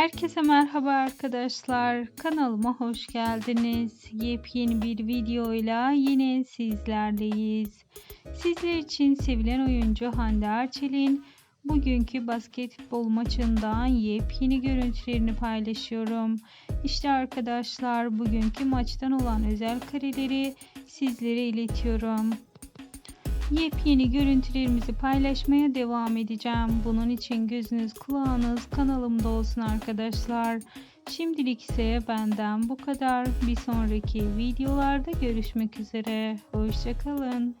Herkese merhaba arkadaşlar. Kanalıma hoş geldiniz. Yepyeni bir videoyla yine sizlerleyiz. Sizler için sevilen oyuncu Hande Erçel'in bugünkü basketbol maçından yepyeni görüntülerini paylaşıyorum. İşte arkadaşlar bugünkü maçtan olan özel kareleri sizlere iletiyorum. Yepyeni görüntülerimizi paylaşmaya devam edeceğim. Bunun için gözünüz kulağınız kanalımda olsun arkadaşlar. Şimdilik ise benden bu kadar. Bir sonraki videolarda görüşmek üzere. Hoşçakalın.